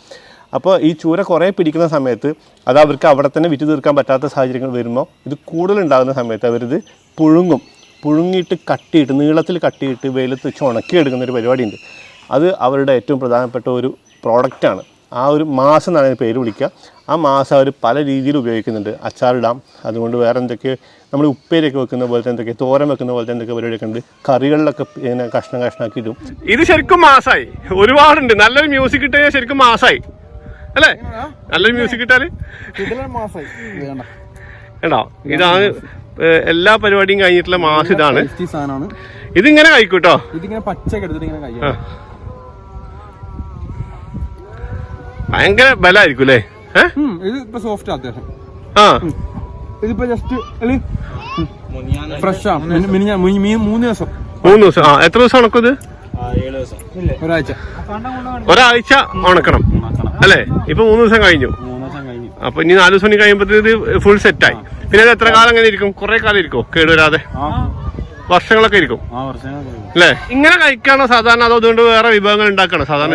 Speaker 1: അപ്പോൾ ഈ ചൂര കുറേ പിടിക്കുന്ന സമയത്ത് അത് അവർക്ക് അവിടെ തന്നെ വിറ്റ് തീർക്കാൻ പറ്റാത്ത സാഹചര്യങ്ങൾ വരുമ്പോൾ ഇത് കൂടുതലുണ്ടാകുന്ന സമയത്ത് അവരിത് പുഴുങ്ങും. പുഴുങ്ങിയിട്ട് കട്ടിയിട്ട് നീളത്തിൽ കട്ടിയിട്ട് വെയിലത്ത് വെച്ച് ഉണക്കിയെടുക്കുന്ന ഒരു പരിപാടിയുണ്ട്. അത് അവരുടെ ഏറ്റവും പ്രധാനപ്പെട്ട ഒരു പ്രോഡക്റ്റാണ്. ആ ഒരു മാസം എന്നാണ് അതിന് പേര് വിളിക്കുക. ആ മാസം അവർ പല രീതിയിൽ ഉപയോഗിക്കുന്നുണ്ട്. അച്ചാറിടാം അതുകൊണ്ട് വേറെ എന്തൊക്കെ നമ്മൾ ഉപ്പേരിയൊക്കെ വെക്കുന്ന പോലത്തെ എന്തൊക്കെ തോരൻ വെക്കുന്ന പോലത്തെ എന്തൊക്കെ പരിപാടിയൊക്കെ ഉണ്ട്. കറികളിലൊക്കെ ഇങ്ങനെ കഷ്ണം കഷ്ണാക്കി ഇടും. ഇത് ശരിക്കും മാസമായി ഒരുപാടുണ്ട്. നല്ലൊരു മ്യൂസിക് കിട്ടിയാൽ കഴിഞ്ഞാൽ ശരിക്കും മാസമായി അല്ലേ? നല്ലൊരു മ്യൂസിക്
Speaker 3: കണ്ട?
Speaker 1: കേട്ടോ ഇതാണ് എല്ലാ പരിപാടിയും കഴിഞ്ഞിട്ടുള്ള മാസം ഇതാണ്. ഇതിങ്ങനെ കഴിക്കൂട്ടോ?
Speaker 3: ഇതിങ്ങനെ പച്ചയൊക്കെ എടുത്തിട്ട് ഇങ്ങനെ കഴിയാം.
Speaker 1: ഭയങ്കര ബലായിരിക്കും അല്ലേ?
Speaker 3: ഇത് ഇപ്പൊ സോഫ്റ്റ് അത്യാവശ്യം
Speaker 1: ആ.
Speaker 3: ഇതിപ്പോ ജസ്റ്റ് ഫ്രഷ് മൂന്ന് ദിവസം.
Speaker 1: മൂന്ന് ദിവസം. ആ എത്ര ദിവസം ഉണക്കും ഇത്?
Speaker 3: ഒരാഴ്ച.
Speaker 1: ഒരാഴ്ച ഉണക്കണം. അല്ലേ? ഇപ്പൊ മൂന്ന് ദിവസം കഴിഞ്ഞു.
Speaker 3: മൂന്ന് ദിവസം കഴിഞ്ഞു.
Speaker 1: അപ്പൊ ഇനി നാല് ദിവസം കഴിയുമ്പോഴത്തേക്ക് ഫുൾ സെറ്റായി പിന്നെ അത് എത്ര കാലം അങ്ങനെ ഇരിക്കും? കുറെ കാലം ഇരിക്കും കേടുവരാതെ? വർഷങ്ങളൊക്കെ ഇരിക്കും. അല്ലേ? ഇങ്ങനെ കഴിക്കാണോ സാധാരണ? അതോ അതുകൊണ്ട് വേറെ വിഭവങ്ങൾ ഉണ്ടാക്കണം? സാധാരണ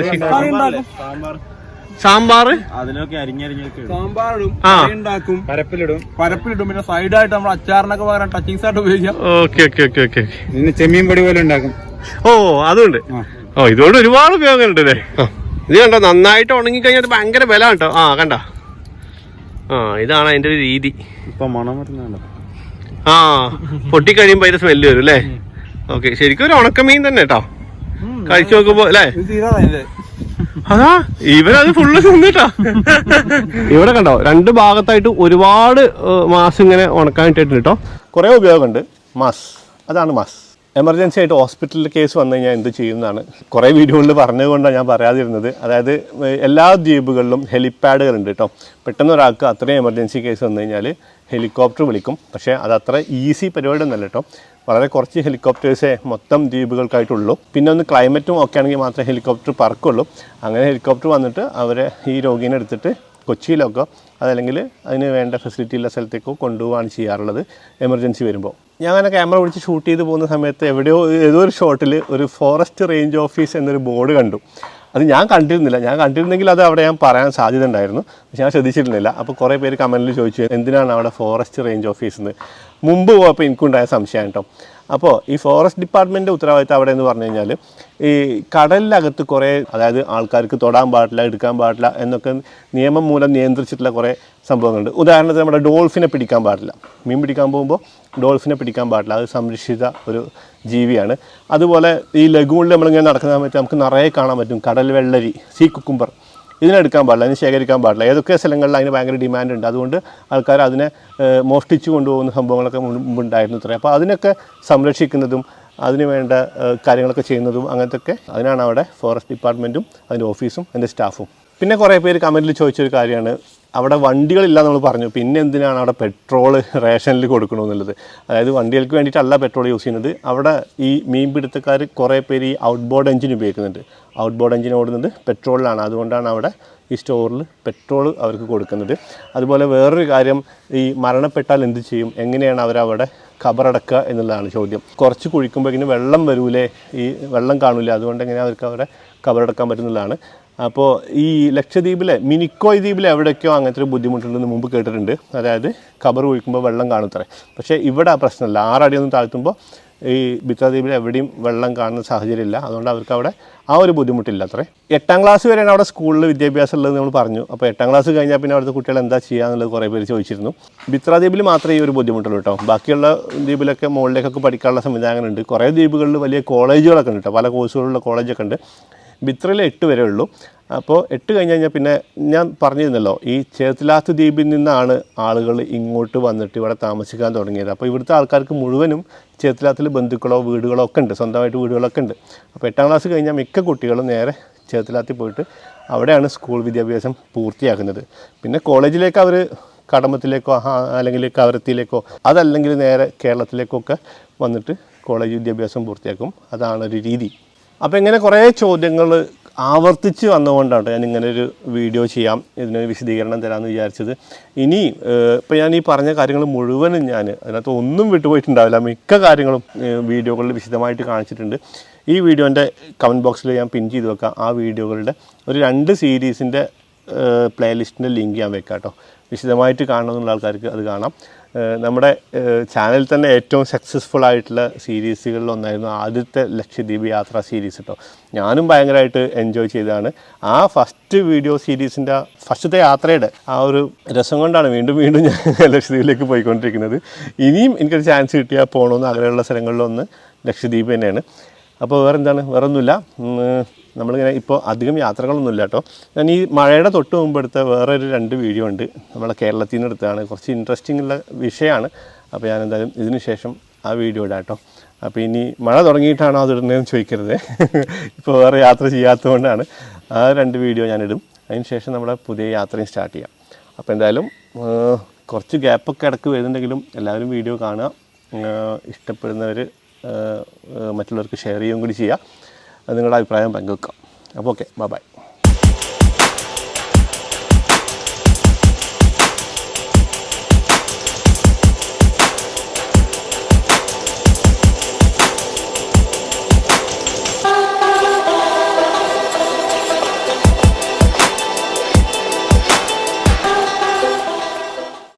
Speaker 3: സാമ്പാർ? അതിലൊക്കെ അരിഞ്ഞരിഞ്ഞൊക്കെ സാമ്പാറിടും. ഉണ്ടാക്കും. പരപ്പിലിടും. പരപ്പിലിടും. പിന്നെ സൈഡായിട്ട് നമ്മൾ അച്ചാറിനൊക്കെ പകരം ടച്ചിങ്സ് ആയിട്ട് ഉപയോഗിക്കാം.
Speaker 1: Okay okay okay okay.
Speaker 3: പിന്നെ ചെമ്മീൻ പൊടി പോലെ ഉണ്ടാക്കും.
Speaker 1: ഓ അതുണ്ട്. ഓ ഇതുകൊണ്ട് ഒരുപാട് ഉപയോഗങ്ങളുണ്ട് അല്ലേ. ഇത് കണ്ടോ നന്നായിട്ട് ഉണങ്ങി കഴിഞ്ഞാൽ ഭയങ്കര വില കേട്ടോ ആ കണ്ട? ആ ഇതാണ് അതിന്റെ ഒരു രീതി.
Speaker 3: ഇപ്പൊ മണം വരുന്നുണ്ടോ.
Speaker 1: ആ പൊട്ടിക്കഴിയുമ്പോ അതിന്റെ സ്മെല്ല് വരും അല്ലേ? ഓക്കെ ശരിക്കും ഒരു ഉണക്കമീൻ തന്നെ കേട്ടോ. കഴിച്ചു നോക്കുമ്പോ അല്ലേ? അതാ ഇവരത് ഫുള്ള് തിന്നിട്ടാ. ഇവിടെ കണ്ടോ രണ്ട് ഭാഗത്തായിട്ട് ഒരുപാട് മാസ് ഇങ്ങനെ ഉണക്കാനിട്ടിട്ടുണ്ട് കേട്ടോ കുറേ ഉപയോഗമുണ്ട്. മാസ് അതാണ് മാസ് എമർജൻസി ആയിട്ട് ഹോസ്പിറ്റലിൽ കേസ് വന്നു കഴിഞ്ഞാൽ എന്ത് ചെയ്യുന്നതാണ്? കുറേ വീഡിയോകളിൽ പറഞ്ഞതുകൊണ്ടാണ് ഞാൻ പറയാതിരുന്നത്. അതായത് എല്ലാ ദ്വീപുകളിലും ഹെലിപ്പാഡുകളുണ്ട് കേട്ടോ പെട്ടെന്ന് ഒരാൾക്ക് അത്രയും എമർജൻസി കേസ് വന്നു കഴിഞ്ഞാൽ ഹെലികോപ്റ്റർ വിളിക്കും. പക്ഷേ അത് അത്ര ഈസി പരിപാടി ഒന്നല്ല കേട്ടോ വളരെ കുറച്ച് ഹെലികോപ്റ്റേഴ്സേ മൊത്തം ദ്വീപുകൾക്കായിട്ടുള്ളൂ. പിന്നെ ഒന്ന് ക്ലൈമറ്റും ഒക്കെ ആണെങ്കിൽ മാത്രമേ ഹെലികോപ്റ്റർ പറക്കുള്ളൂ. അങ്ങനെ ഹെലികോപ്റ്റർ വന്നിട്ട് അവരെ ഈ രോഗീനെ എടുത്തിട്ട് കൊച്ചിയിലൊക്കെ അതല്ലെങ്കിൽ അതിന് വേണ്ട ഫെസിലിറ്റി ഉള്ള സ്ഥലത്തേക്കോ കൊണ്ടുപോവാണ് ചെയ്യാറുള്ളത് എമർജൻസി വരുമ്പോൾ. ഞാൻ അങ്ങനെ ക്യാമറ പിടിച്ച് ഷൂട്ട് ചെയ്ത് പോകുന്ന സമയത്ത് എവിടെയോ ഏതോ ഒരു ഷോട്ടിൽ ഒരു ഫോറസ്റ്റ് റേഞ്ച് ഓഫീസ് എന്നൊരു ബോർഡ് കണ്ടു. അത് ഞാൻ കണ്ടിരുന്നില്ല. ഞാൻ കണ്ടിരുന്നെങ്കിൽ അത് അവിടെ ഞാൻ പറയാൻ സാധ്യത ഉണ്ടായിരുന്നു. പക്ഷെ ഞാൻ ശ്രദ്ധിച്ചിരുന്നില്ല. അപ്പോൾ കുറേ പേര് കമന്റിൽ ചോദിച്ചു എന്തിനാണ് അവിടെ ഫോറസ്റ്റ് റേഞ്ച് ഓഫീസ് എന്ന്? മുമ്പ് പോയപ്പോൾ എനിക്കുണ്ടായ സംശയം കേട്ടോ. അപ്പോൾ ഈ ഫോറസ്റ്റ് ഡിപ്പാർട്ട്മെന്റ് ഉത്തരവാദിത്തം അവിടെ എന്ന് പറഞ്ഞു കഴിഞ്ഞാൽ ഈ കടലിനകത്ത് കുറേ അതായത് ആൾക്കാർക്ക് തൊടാൻ പാടില്ല എടുക്കാൻ പാടില്ല എന്നൊക്കെ നിയമം മൂലം നിയന്ത്രിച്ചിട്ടുള്ള കുറേ സംഭവങ്ങളുണ്ട്. ഉദാഹരണത്തിന് നമ്മുടെ ഡോൾഫിനെ പിടിക്കാൻ പാടില്ല. മീൻ പിടിക്കാൻ പോകുമ്പോൾ ഡോൾഫിനെ പിടിക്കാൻ പാടില്ല. അത് സംരക്ഷിത ഒരു ജീവിയാണ്. അതുപോലെ ഈ ലഗൂണിൽ നമ്മളിങ്ങനെ നടക്കുന്ന സമയത്ത് നമുക്ക് നിറയെ കാണാൻ പറ്റും. കടൽ വെള്ളരി സീ കുക്കുംബർ. ഇതിനെടുക്കാൻ പാടില്ല അതിന് ശേഖരിക്കാൻ പാടില്ല. ഏതൊക്കെ സ്ഥലങ്ങളിൽ അതിന് ഭയങ്കര ഡിമാൻഡ് ഉണ്ട്. അതുകൊണ്ട് ആൾക്കാർ അതിനെ മോഷ്ടിച്ചു കൊണ്ടുപോകുന്ന സംഭവങ്ങളൊക്കെ മുൻപ് ഉണ്ടായിരുന്നു ഇത്രയും അപ്പോൾ അതിനൊക്കെ സംരക്ഷിക്കുന്നതും അതിന് വേണ്ട കാര്യങ്ങളൊക്കെ ചെയ്യുന്നതും അങ്ങനത്തെ ഒക്കെ അതിനാണ് അവിടെ ഫോറസ്റ്റ് ഡിപ്പാർട്ട്മെന്റും അതിന്റെ ഓഫീസും അതിന്റെ സ്റ്റാഫും പിന്നെ കുറേ പേര് കമന്റിൽ ചോദിച്ചൊരു കാര്യമാണ്. അവിടെ വണ്ടികളില്ല നമ്മൾ പറഞ്ഞു. പിന്നെ എന്തിനാണ് അവിടെ പെട്രോൾ റേഷനിൽ കൊടുക്കണമെന്നുള്ളത്? അതായത് വണ്ടികൾക്ക് വേണ്ടിയിട്ടല്ല പെട്രോൾ യൂസ് ചെയ്യുന്നത്. അവിടെ ഈ മീൻ പിടുത്തക്കാർ കുറേ പേര് ഈ ഔട്ട് ബോർഡ് എഞ്ചിൻ ഉപയോഗിക്കുന്നുണ്ട്. ഔട്ട് ബോർഡ് എഞ്ചിൻ ഓടുന്നത് പെട്രോളിലാണ്. അതുകൊണ്ടാണ് അവിടെ ഈ സ്റ്റോറിൽ പെട്രോൾ അവർക്ക് കൊടുക്കുന്നത്. അതുപോലെ വേറൊരു കാര്യം ഈ മരണപ്പെട്ടാൽ എന്ത് ചെയ്യും? എങ്ങനെയാണ് അവരവിടെ ഖബറടക്കുക എന്നുള്ളതാണ് ചോദ്യം. കുറച്ച് കുഴിക്കുമ്പോഴേക്കിന് വെള്ളം വരൂലേ? ഈ വെള്ളം കാണൂലേ? അതുകൊണ്ട് എങ്ങനെയാണ് അവർക്ക് അവിടെ ഖബറടക്കാൻ പറ്റുന്നതാണ് അപ്പോൾ ഈ ലക്ഷദ്വീപിലെ മിനിക്കോയ് ദ്വീപിലെ എവിടെയൊക്കെയോ അങ്ങനത്തെ ഒരു ബുദ്ധിമുട്ടുണ്ടെന്ന് മുമ്പ് കേട്ടിട്ടുണ്ട്. അതായത് കബർ കുഴിക്കുമ്പോൾ വെള്ളം കാണത്തറേ പക്ഷേ ഇവിടെ ആ പ്രശ്നമില്ല. ആറടിയൊന്നും താഴ്ത്തുമ്പോൾ ഈ ബിത്രദ്വീപിൽ എവിടെയും വെള്ളം കാണുന്ന സാഹചര്യമില്ല. അതുകൊണ്ട് അവർക്ക് അവിടെ ആ ഒരു ബുദ്ധിമുട്ടില്ല അത്രേ എട്ടാം ക്ലാസ് വരെയാണ് അവിടെ സ്കൂളിൽ വിദ്യാഭ്യാസം ഉള്ളത് നമ്മൾ പറഞ്ഞു. അപ്പോൾ എട്ടാം ക്ലാസ് കഴിഞ്ഞാൽ പിന്നെ അവിടുത്തെ കുട്ടികൾ എന്താ ചെയ്യുക എന്നുള്ളത് കുറേ പേര് ചോദിച്ചിരുന്നു. ബിത്രദ്വീപിൽ മാത്രമേ ഈ ഒരു ബുദ്ധിമുട്ടുള്ളൂ കേട്ടോ. ബാക്കിയുള്ള ദ്വീപിലൊക്കെ മുകളിലേക്കൊക്കെ പഠിക്കാനുള്ള സംവിധാനങ്ങളുണ്ട്. കുറേ ദ്വീപുകളിൽ വലിയ കോളേജുകളൊക്കെ ഉണ്ട് കേട്ടോ. പല കോഴ്സുകളുള്ള കോളേജൊക്കെ ഉണ്ട്. ബിത്രയിൽ എട്ട് വരെ ഉള്ളൂ. അപ്പോൾ എട്ട് കഴിഞ്ഞ് കഴിഞ്ഞാൽ പിന്നെ ഞാൻ പറഞ്ഞിരുന്നല്ലോ ഈ ചേത്തിലാത്ത് ദ്വീപിൽ നിന്നാണ് ആളുകൾ ഇങ്ങോട്ട് വന്നിട്ട് ഇവിടെ താമസിക്കാൻ തുടങ്ങിയത്. അപ്പോൾ ഇവിടുത്തെ ആൾക്കാർക്ക് മുഴുവനും ചേത്തിലാത്തിൽ ബന്ധുക്കളോ വീടുകളോ ഒക്കെ ഉണ്ട് സ്വന്തമായിട്ട് വീടുകളൊക്കെ ഉണ്ട്. അപ്പോൾ എട്ടാം ക്ലാസ് കഴിഞ്ഞാൽ മിക്ക കുട്ടികളും നേരെ ചേത്തിലാത്തിൽ പോയിട്ട് അവിടെയാണ് സ്കൂൾ വിദ്യാഭ്യാസം പൂർത്തിയാക്കുന്നത്. പിന്നെ കോളേജിലേക്ക് അവർ കടമത്തിലേക്കോ അല്ലെങ്കിൽ കവരത്തിയിലേക്കോ അതല്ലെങ്കിൽ നേരെ കേരളത്തിലേക്കോ ഒക്കെ വന്നിട്ട് കോളേജ് വിദ്യാഭ്യാസം പൂർത്തിയാക്കും. അതാണ് ഒരു രീതി. അപ്പോൾ ഇങ്ങനെ കുറേ ചോദ്യങ്ങൾ ആവർത്തിച്ച് വന്നുകൊണ്ടാണ് ഞാൻ ഇങ്ങനെ ഒരു വീഡിയോ ചെയ്യാം ഇതിനൊരു വിശദീകരണം തരാമെന്ന് വിചാരിച്ചത്. ഇനി ഇപ്പോൾ ഞാൻ ഈ പറഞ്ഞ കാര്യങ്ങൾ മുഴുവനും ഞാൻ അതിനകത്ത് ഒന്നും വിട്ടുപോയിട്ടുണ്ടാവില്ല. മിക്ക കാര്യങ്ങളും വീഡിയോകളിൽ വിശദമായിട്ട് കാണിച്ചിട്ടുണ്ട്. ഈ വീഡിയോന്റെ കമന്റ് ബോക്സിൽ ഞാൻ പിൻ ചെയ്ത് വെക്കാം. ആ വീഡിയോകളുടെ ഒരു രണ്ട് സീരീസിന്റെ പ്ലേലിസ്റ്റിന്റെ ലിങ്ക് ഞാൻ വെക്കാം കേട്ടോ വിശദമായിട്ട് കാണണമെന്നുള്ള ആൾക്കാർക്ക് അത് കാണാം. നമ്മുടെ ചാനലിൽ തന്നെ ഏറ്റവും സക്സസ്ഫുൾ ആയിട്ടുള്ള സീരീസുകളിൽ ഒന്നായിരുന്നു ആദ്യത്തെ ലക്ഷദ്വീപ് യാത്ര സീരീസ് കേട്ടോ ഞാനും ഭയങ്കരമായിട്ട് എൻജോയ് ചെയ്തതാണ്. ആ ഫസ്റ്റ് വീഡിയോ സീരീസിന്റെ ഫസ്റ്റത്തെ യാത്രയുടെ ആ ഒരു രസം കൊണ്ടാണ് വീണ്ടും വീണ്ടും ഞാൻ ലക്ഷദ്വീപിലേക്ക് പോയിക്കൊണ്ടിരിക്കുന്നത്. ഇനിയും എനിക്കൊരു ചാൻസ് കിട്ടിയാൽ പോകണമെന്ന് അങ്ങനെയുള്ള സ്ഥലങ്ങളിലൊന്ന് ലക്ഷദ്വീപ് തന്നെയാണ്. അപ്പോൾ വേറെ എന്താണ് വേറെ ഒന്നുമില്ല ഉം, നമ്മളിങ്ങനെ ഇപ്പോൾ അധികം യാത്രകളൊന്നുമില്ല കേട്ടോ. ഞാൻ ഈ മഴയുടെ തൊട്ട് മുമ്പ് എടുത്ത വേറെ ഒരു രണ്ട് വീഡിയോ ഉണ്ട്. നമ്മളെ കേരളത്തിൽ നിന്ന് എടുത്തതാണ് കുറച്ച് ഇൻട്രസ്റ്റിംഗ് ഉള്ള വിഷയമാണ്. അപ്പോൾ ഞാൻ എന്തായാലും ഇതിന് ശേഷം ആ വീഡിയോ ഇടാം കേട്ടോ. അപ്പോൾ ഇനി മഴ തുടങ്ങിയിട്ടാണോ അത് ഇടുന്നതെന്ന് ചോദിക്കരുത്. ഇപ്പോൾ വേറെ യാത്ര ചെയ്യാത്തതുകൊണ്ടാണ്. ആ രണ്ട് വീഡിയോ ഞാനിടും അതിന് ശേഷം നമ്മുടെ പുതിയ യാത്രയും സ്റ്റാർട്ട് ചെയ്യാം. അപ്പോൾ എന്തായാലും കുറച്ച് ഗ്യാപ്പൊക്കെ ഇടയ്ക്ക് വരുന്നുണ്ടെങ്കിലും എല്ലാവരും വീഡിയോ കാണുക. ഇഷ്ടപ്പെടുന്നവർ മറ്റുള്ളവർക്ക് ഷെയർ ചെയ്യുകയും കൂടി ചെയ്യുക. നിങ്ങളുടെ അഭിപ്രായം പങ്കുവെക്കാം. അപ്പോൾ ഓക്കെ ബൈ.